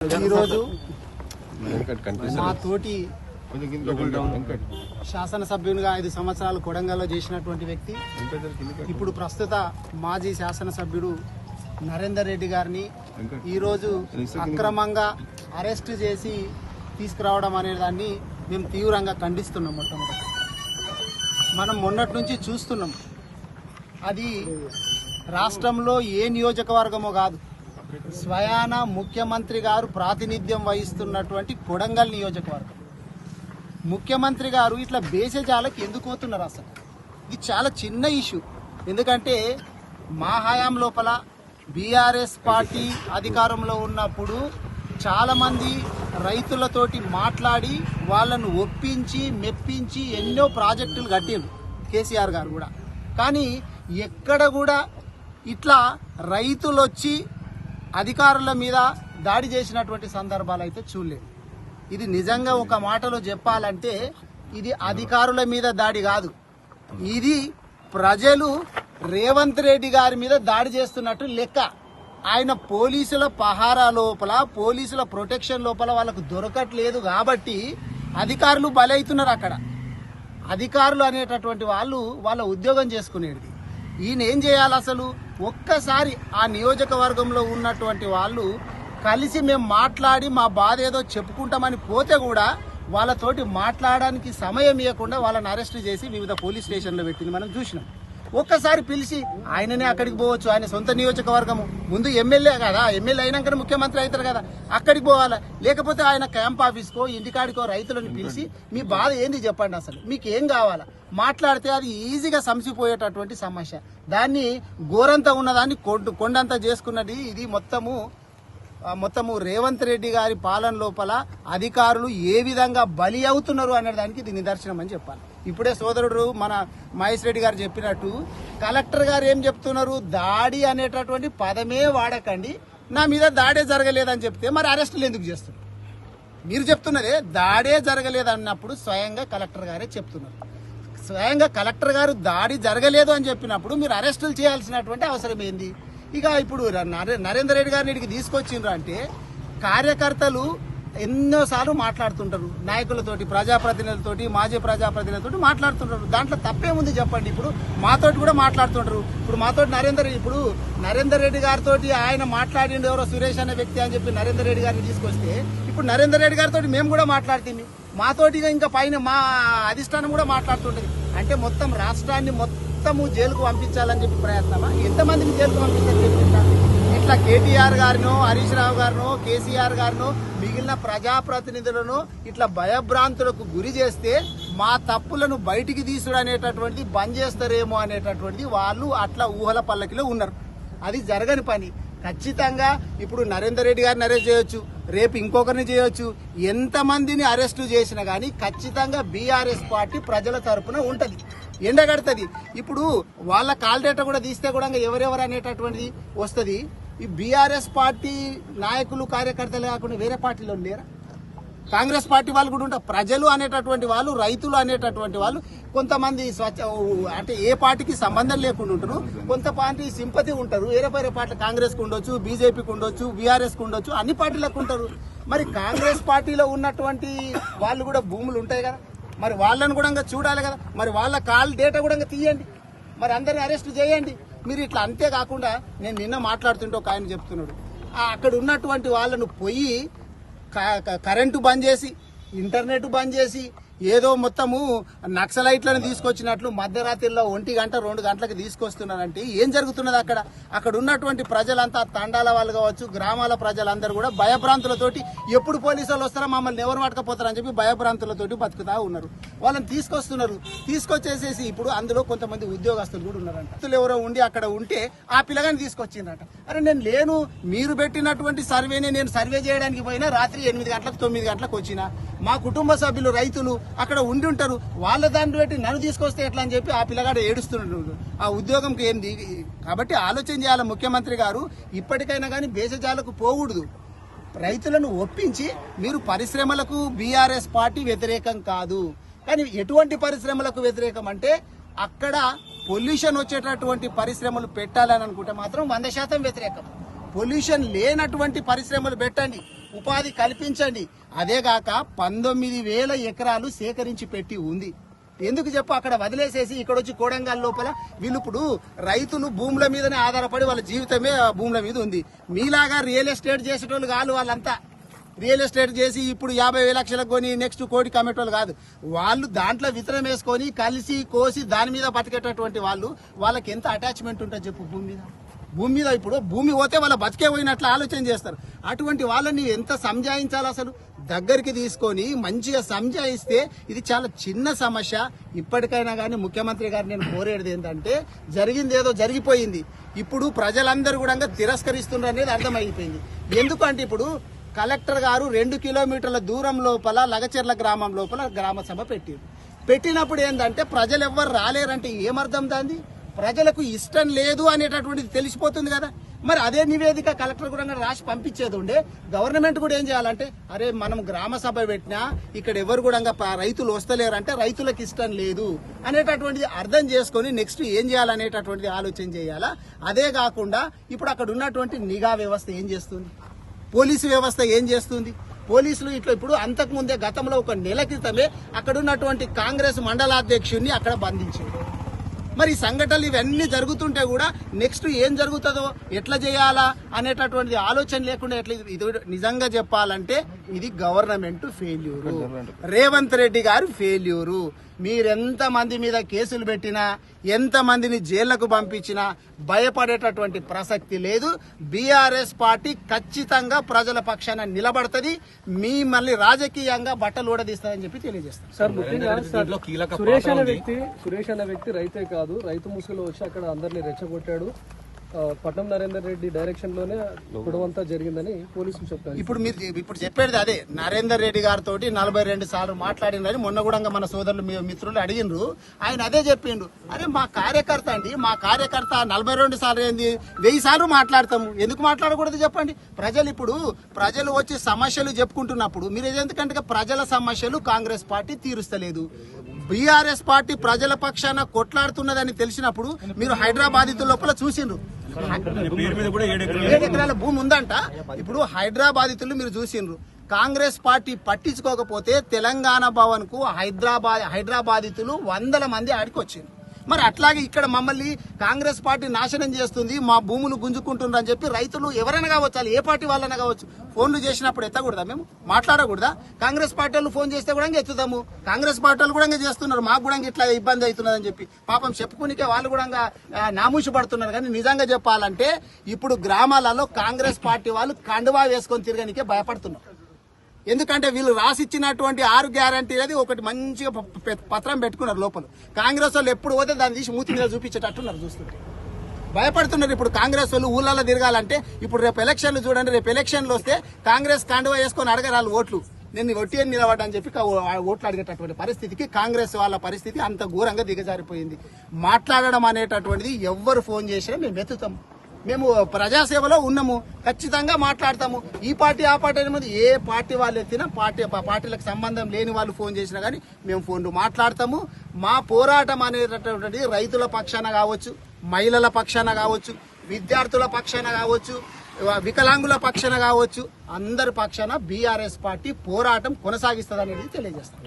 ఈరోజు మా తోటి శాసనసభ్యునిగా ఐదు సంవత్సరాలు కొడంగల్లో చేసినటువంటి వ్యక్తి. ఇప్పుడు ప్రస్తుత మాజీ శాసనసభ్యుడు నరేందర్ రెడ్డి గారిని ఈరోజు అక్రమంగా అరెస్ట్ చేసి తీసుకురావడం అనే దాన్ని మేము తీవ్రంగా ఖండిస్తున్నాం మొట్టమొదటి. మనం మొన్నటి నుంచి చూస్తున్నాం. అది రాష్ట్రంలో ఏ నియోజకవర్గమో కాదు. స్వయాన ముఖ్యమంత్రి గారు ప్రాతినిధ్యం వహిస్తున్నటువంటి కొడంగల్ నియోజకవర్గం. ముఖ్యమంత్రి గారు ఇట్లా బేసజాలకు ఎందుకు పోతున్నారు అసలు? ఇది చాలా చిన్న ఇష్యూ. ఎందుకంటే మా హయాం లోపల బీఆర్ఎస్ పార్టీ అధికారంలో ఉన్నప్పుడు చాలామంది రైతులతోటి మాట్లాడి వాళ్ళను ఒప్పించి మెప్పించి ఎన్నో ప్రాజెక్టులు కట్టారు కేసీఆర్ గారు కూడా. కానీ ఎక్కడ కూడా ఇట్లా రైతులు వచ్చి అధికారుల మీద దాడి చేసినటువంటి సందర్భాలు అయితే చూడలేదు. ఇది నిజంగా ఒక మాటలో చెప్పాలంటే ఇది అధికారుల మీద దాడి కాదు. ఇది ప్రజలు రేవంత్ రెడ్డి గారి మీద దాడి చేస్తున్నట్టు లెక్క. ఆయన పోలీసుల పహారా లోపల పోలీసుల ప్రొటెక్షన్ లోపల వాళ్ళకు దొరకట్లేదు కాబట్టి అధికారులు బలవుతున్నారు అక్కడ. అధికారులు అనేటటువంటి వాళ్ళు వాళ్ళ ఉద్యోగం చేసుకునేది ఈయన ఏం చేయాలి అసలు? ఒక్కసారి ఆ నియోజకవర్గంలో ఉన్నటువంటి వాళ్ళు కలిసి మేము మాట్లాడి మా బాధ ఏదో చెప్పుకుంటామని పోతే కూడా వాళ్ళతోటి మాట్లాడడానికి సమయం ఇవ్వకుండా వాళ్ళని అరెస్ట్ చేసి వివిధ పోలీస్ స్టేషన్లో పెట్టింది. మనం చూసినాం. ఒక్కసారి పిలిచి ఆయననే అక్కడికి పోవచ్చు ఆయన సొంత నియోజకవర్గము. ముందు ఎమ్మెల్యే కదా ఎమ్మెల్యే అయినాకనే ముఖ్యమంత్రి అవుతారు కదా. అక్కడికి పోవాలా. లేకపోతే ఆయన క్యాంప్ ఆఫీస్కో ఇంటికాడికో రైతులను పిలిచి మీ బాధ ఏంది చెప్పండి అసలు. మీకు ఏం కావాలా? మాట్లాడితే అది ఈజీగా సంసిపోయేటటువంటి సమస్య. దాన్ని గోరంతా ఉన్నదాన్ని కొండ కొండంతా చేసుకున్నది ఇది మొత్తము మొత్తము రేవంత్ రెడ్డి గారి పాలన లోపల అధికారులు ఏ విధంగా బలి అవుతున్నారు అనే దానికి ఇది నిదర్శనం అని చెప్పాలి. ఇప్పుడే సోదరుడు మన మహేష్ రెడ్డి గారు చెప్పినట్టు కలెక్టర్ గారు ఏం చెప్తున్నారు? దాడి అనేటటువంటి పదమే వాడకండి. నా మీద దాడే జరగలేదని చెప్తే మరి అరెస్టులు ఎందుకు చేస్తున్నారు మీరు చెప్తున్నదే దాడే జరగలేదు అన్నప్పుడు స్వయంగా కలెక్టర్ గారే చెప్తున్నారు. స్వయంగా కలెక్టర్ గారు దాడి జరగలేదు అని చెప్పినప్పుడు మీరు అరెస్టులు చేయాల్సినటువంటి అవసరం ఏంది? ఇక ఇప్పుడు నరేంద్ర నరేందర్ రెడ్డి గారిని ఇక్కడికి తీసుకొచ్చిండ్రు అంటే కార్యకర్తలు ఎన్నోసార్లు మాట్లాడుతుంటారు. నాయకులతోటి ప్రజాప్రతినిధులతోటి మాజీ ప్రజాప్రతినిధులతోటి మాట్లాడుతుంటారు. దాంట్లో తప్పేముంది చెప్పండి. ఇప్పుడు మాతోటి కూడా మాట్లాడుతుంటారు. ఇప్పుడు మాతోటి నరేందర్ ఇప్పుడు నరేందర్ రెడ్డి గారితో ఆయన మాట్లాడిండు ఎవరో సురేష్ అనే వ్యక్తి అని చెప్పి నరేందర్ రెడ్డి గారిని తీసుకొస్తే ఇప్పుడు నరేందర్ రెడ్డి గారితో మేము కూడా మాట్లాడుతుంది. మాతోటిగా ఇంకా పైన మా అధిష్టానం కూడా మాట్లాడుతుంటది. అంటే మొత్తం రాష్ట్రాన్ని మొత్తము జైలుకు పంపించాలని చెప్పి ప్రయత్నమా? ఎంతమందిని జైలుకు పంపించాలని చెప్పి ఇట్లా కేటీఆర్ గారినో హరీష్ రావు గారును కేసీఆర్ గారును మిగిలిన ప్రజాప్రతినిధులను ఇట్లా భయభ్రాంతులకు గురి చేస్తే మా తప్పులను బయటికి తీసుడు అనేటటువంటిది బంద్ చేస్తారేమో అనేటటువంటిది వాళ్ళు అట్లా ఊహల పల్లకిలో ఉన్నారు. అది జరగని పని. ఖచ్చితంగా ఇప్పుడు నరేందర్ రెడ్డి గారిని అరెస్ట్ చేయొచ్చు రేపు ఇంకొకరిని చేయొచ్చు ఎంతమందిని అరెస్టు చేసినా కానీ ఖచ్చితంగా బీఆర్ఎస్ పార్టీ ప్రజల తరపున ఉంటుంది ఎండగడుతుంది. ఇప్పుడు వాళ్ళ కాల్ డేటా కూడా తీస్తే కూడా ఎవరెవరు అనేటటువంటిది వస్తుంది. ఈ బీఆర్ఎస్ పార్టీ నాయకులు కార్యకర్తలు కాకుండా వేరే పార్టీలో లేరా? కాంగ్రెస్ పార్టీ వాళ్ళు కూడా ఉంటారు. ప్రజలు అనేటటువంటి వాళ్ళు రైతులు అనేటటువంటి వాళ్ళు కొంతమంది స్వచ్ఛ అంటే ఏ పార్టీకి సంబంధం లేకుండా ఉంటారు కొంత పార్టీ సింపతి ఉంటారు. వేరే వేరే పార్టీ కాంగ్రెస్కి ఉండొచ్చు బీజేపీకి ఉండొచ్చు బీఆర్ఎస్కి ఉండొచ్చు అన్ని పార్టీలకు ఉంటారు. మరి కాంగ్రెస్ పార్టీలో ఉన్నటువంటి వాళ్ళు కూడా భూములు ఉంటాయి కదా. మరి వాళ్ళని కూడా ఇంకా చూడాలి కదా. మరి వాళ్ళ కాల్ డేటా కూడా ఇంకా తీయండి. మరి అందరిని అరెస్ట్ చేయండి. మీరు ఇట్లా అంతేకాకుండా నేను నిన్న మాట్లాడుతుంటే ఒక ఆయన చెప్తున్నాడు. అక్కడ ఉన్నటువంటి వాళ్ళను పోయి క- కరెంటు బంద్ చేసి ఇంటర్నెట్ బంద్ చేసి ఏదో మొత్తము నక్సలైట్లను తీసుకొచ్చినట్లు మధ్యరాత్రిలో ఒంటి గంట రెండు గంటలకు తీసుకొస్తున్నారంటే ఏం జరుగుతున్నది అక్కడ? అక్కడ ఉన్నటువంటి ప్రజలంతా తండాల వాళ్ళు కావచ్చు గ్రామాల ప్రజలందరూ కూడా భయభ్రాంతులతోటి ఎప్పుడు పోలీసు వాళ్ళు వస్తారో మమ్మల్ని ఎవరు పట్టుకపోతారని చెప్పి భయభ్రాంతులతోటి బతుకుతా ఉన్నారు. వాళ్ళని తీసుకొస్తున్నారు. తీసుకొచ్చేసేసి ఇప్పుడు అందులో కొంతమంది ఉద్యోగస్తులు కూడా ఉన్నారంట. ఎవరో ఉండి అక్కడ ఉంటే ఆ పిల్లగాని తీసుకొచ్చిండ్రట. అరే నేను లేను మీరు పెట్టినటువంటి సర్వేని నేను సర్వే చేయడానికి పోయినా రాత్రి ఎనిమిది గంటలకు తొమ్మిది గంటలకు వచ్చిన. మా కుటుంబ సభ్యులు రైతులు అక్కడ ఉండి ఉంటారు. వాళ్ళ దాన్ని పెట్టి నన్ను తీసుకొస్తే ఎట్లా అని చెప్పి ఆ పిల్లగాడు ఏడుస్తున్నాడు ఆ ఉద్యోగంకి ఏంది? కాబట్టి ఆలోచన చేయాలి ముఖ్యమంత్రి గారు. ఇప్పటికైనా కానీ బేసజాలకు పోకూడదు. రైతులను ఒప్పించి మీరు పరిశ్రమలకు బీఆర్ఎస్ పార్టీ వ్యతిరేకం కాదు. కానీ ఎటువంటి పరిశ్రమలకు వ్యతిరేకం అంటే అక్కడ పొల్యూషన్ వచ్చేటటువంటి పరిశ్రమలు పెట్టాలని అనుకుంటే మాత్రం వంద శాతం వ్యతిరేకం. పొల్యూషన్ లేనటువంటి పరిశ్రమలు పెట్టండి ఉపాధి కల్పించండి. అదేగాక పంతొమ్మిది వేల ఎకరాలు సేకరించి పెట్టి ఉంది. ఎందుకు చెప్పు అక్కడ వదిలేసేసి ఇక్కడ వచ్చి కోడంగాల్ లోపల వీళ్ళు ఇప్పుడు రైతులు భూముల మీదనే ఆధారపడి వాళ్ళ జీవితమే భూముల మీద ఉంది. మీలాగా రియల్ ఎస్టేట్ చేసేటోళ్ళు కాదు వాళ్ళంతా. రియల్ ఎస్టేట్ చేసి ఇప్పుడు యాభై వేల లక్షలకు కొని నెక్స్ట్ కోటి కమ్మేటోళ్ళు కాదు. వాళ్ళు దాంట్లో విత్తనం వేసుకొని కలిసి కోసి దాని మీద బతికేటటువంటి వాళ్ళు వాళ్ళకి ఎంత అటాచ్మెంట్ ఉంటుంది చెప్పు భూమి మీద? భూమి మీద ఇప్పుడు భూమి పోతే వాళ్ళ బతికే పోయినట్లు ఆలోచన చేస్తారు. అటువంటి వాళ్ళని ఎంత సంజాయించాలి అసలు? దగ్గరికి తీసుకొని మంచిగా సంజాయిస్తే ఇది చాలా చిన్న సమస్య. ఇప్పటికైనా కానీ ముఖ్యమంత్రి గారు నేను కోరేది ఏంటంటే జరిగింది ఏదో జరిగిపోయింది. ఇప్పుడు ప్రజలందరూ కూడా తిరస్కరిస్తున్నారు అనేది అర్థమైపోయింది. ఎందుకంటే ఇప్పుడు కలెక్టర్ గారు రెండు కిలోమీటర్ల దూరం లోపల లగచెర్ల గ్రామం లోపల గ్రామ సభ పెట్టారు. పెట్టినప్పుడు ఏంటంటే ప్రజలు ఎవ్వరు రాలేరంటే ఏమర్థం దాంది? ప్రజలకు ఇష్టం లేదు అనేటటువంటిది తెలిసిపోతుంది కదా. మరి అదే నివేదిక కలెక్టర్ కూడా రాసి పంపించేది ఉండే. గవర్నమెంట్ కూడా ఏం చేయాలంటే అరే మనం గ్రామ సభ పెట్టినా ఇక్కడ ఎవరు కూడా రైతులు వస్తలేరంటే రైతులకు ఇష్టం లేదు అనేటటువంటిది అర్థం చేసుకొని నెక్స్ట్ ఏం చేయాలనేటటువంటిది ఆలోచన చేయాలా? అదే కాకుండా ఇప్పుడు అక్కడ ఉన్నటువంటి నిఘా వ్యవస్థ ఏం చేస్తుంది? పోలీసు వ్యవస్థ ఏం చేస్తుంది? పోలీసులు ఇట్లా ఇప్పుడు అంతకు ముందే గతంలో ఒక నెల క్రితమే అక్కడున్నటువంటి కాంగ్రెస్ మండలాధ్యక్షుడిని అక్కడ బంధించింది మరి సంఘటనలు ఇవన్నీ జరుగుతుంటే కూడా నెక్స్ట్ ఏం జరుగుతుందో ఎట్లా చేయాలా అనేటటువంటిది ఆలోచన లేకుండా ఎట్లా ఇది నిజంగా చెప్పాలంటే ఇది గవర్నమెంట్ ఫెయిల్యూరు. రేవంత్ రెడ్డి గారు ఫెయిల్యూరు. మీరెంత మంది మీద కేసులు పెట్టినా ఎంత మందిని జైళ్ళకు పంపించినా భయపడేటటువంటి ప్రసక్తి లేదు. బీఆర్ఎస్ పార్టీ ఖచ్చితంగా ప్రజల పక్షాన నిలబడుతుంది. మీ మళ్ళీ రాజకీయంగా బట్టలు ఊడదీస్తుందని చెప్పి తెలియజేస్తాను. సార్ సురేష్ అనే వ్యక్తి సురేష్ అనే వ్యక్తి రైతే కాదు. రైతు ముసుగులో వచ్చి అక్కడ అందరిని రెచ్చగొట్టాడు. పట్నం నరేందర్ రెడ్డి డైరెక్షన్లోనే గొడవంతా జరిగిందని పోలీసులు చెప్పారు ఇప్పుడు మీరు ఇప్పుడు చెప్పేది అదే. నరేందర్ రెడ్డి గారితో నలభై రెండు సార్లు మాట్లాడినని మొన్న కూడా మన సోదరులు మీ మిత్రులు అడిగినరు ఆయన అదే చెప్పిండు. అరే మా కార్యకర్త అండి మా కార్యకర్త నలభై రెండు సార్లు ఏంది? వెయ్యి సార్లు మాట్లాడతాము. ఎందుకు మాట్లాడకూడదు చెప్పండి? ప్రజలు ఇప్పుడు ప్రజలు వచ్చి సమస్యలు చెప్పుకుంటున్నప్పుడు మీరు ఎందుకంటే ప్రజల సమస్యలు కాంగ్రెస్ పార్టీ తీరుస్తలేదు. బీఆర్ఎస్ పార్టీ ప్రజల పక్షాన కొట్లాడుతున్నదని తెలిసినప్పుడు మీరు హైదరాబాద్ లోపల చూసిండ్రు. ఏడు ఎకరాల భూమి ఉందంట. ఇప్పుడు హైదరాబాదితులు మీరు చూసిండ్రు. కాంగ్రెస్ పార్టీ పట్టించుకోకపోతే తెలంగాణ భవన్కు హైదరాబాద్ హైదరాబాదితులు వందల మంది ఆడికి వచ్చిండ్రు. మరి అట్లాగే ఇక్కడ మమ్మల్ని కాంగ్రెస్ పార్టీ నాశనం చేస్తుంది మా భూములు గుంజుకుంటున్నారు అని చెప్పి రైతులు ఎవరైనా కావచ్చు ఏ పార్టీ వాళ్ళైనా కావచ్చు ఫోన్లు చేసినప్పుడు ఎత్తకూడదా మేము? మాట్లాడకూడదా? కాంగ్రెస్ పార్టీ వాళ్ళు ఫోన్ చేస్తే కూడా ఎత్తుతాము కాంగ్రెస్ పార్టీ వాళ్ళు కూడా చేస్తున్నారు మాకు కూడా ఇట్లా ఇబ్బంది అవుతున్నదని చెప్పి. పాపం చెప్పుకునికే వాళ్ళు కూడా ఇంకా, పడుతున్నారు. కానీ నిజంగా చెప్పాలంటే ఇప్పుడు గ్రామాలలో కాంగ్రెస్ పార్టీ వాళ్ళు కండువా వేసుకొని తిరగనికే భయపడుతున్నారు. ఎందుకంటే వీళ్ళు రాసిచ్చినటువంటి ఆరు గ్యారంటీ అనేది ఒకటి మంచిగా ప- పత్రం పెట్టుకున్నారు లోపల. కాంగ్రెస్ వాళ్ళు ఎప్పుడు పోతే దాన్ని తీసి మూతి మీద చూపించేటట్టున్నారు చూస్తుంటే. భయపడుతున్నారు ఇప్పుడు కాంగ్రెస్ వాళ్ళు ఊళ్ళలో తిరగాలంటే ఇప్పుడు రేపు ఎలక్షన్లు చూడండి రేపు ఎలక్షన్లు వస్తే కాంగ్రెస్ కాండువా వేసుకొని అడగరు వాళ్ళు ఓట్లు. నేను వట్టి అని నిలబడ్డా చెప్పి ఆ ఓట్లు అడిగేటటువంటి పరిస్థితికి కాంగ్రెస్ వాళ్ళ పరిస్థితి అంత ఘోరంగా దిగజారిపోయింది. మాట్లాడడం అనేటటువంటిది ఎవ్వరు ఫోన్ చేసినా మేము వెతుతాం మేము ప్రజాసేవలో ఉన్నాము ఖచ్చితంగా మాట్లాడతాము. ఈ పార్టీ ఆ పార్టీ అనేది ఏ పార్టీ వాళ్ళు ఎత్తినా పార్టీ పార్టీలకు సంబంధం లేని వాళ్ళు ఫోన్ చేసినా కానీ మేము ఫోన్లు మాట్లాడతాము. మా పోరాటం అనేటటువంటిది రైతుల పక్షాన కావచ్చు మహిళల పక్షాన కావచ్చు విద్యార్థుల పక్షాన కావచ్చు వికలాంగుల పక్షాన కావచ్చు అందరి పక్షాన బీఆర్ఎస్ పార్టీ పోరాటం కొనసాగిస్తుంది అనేది తెలియజేస్తాం.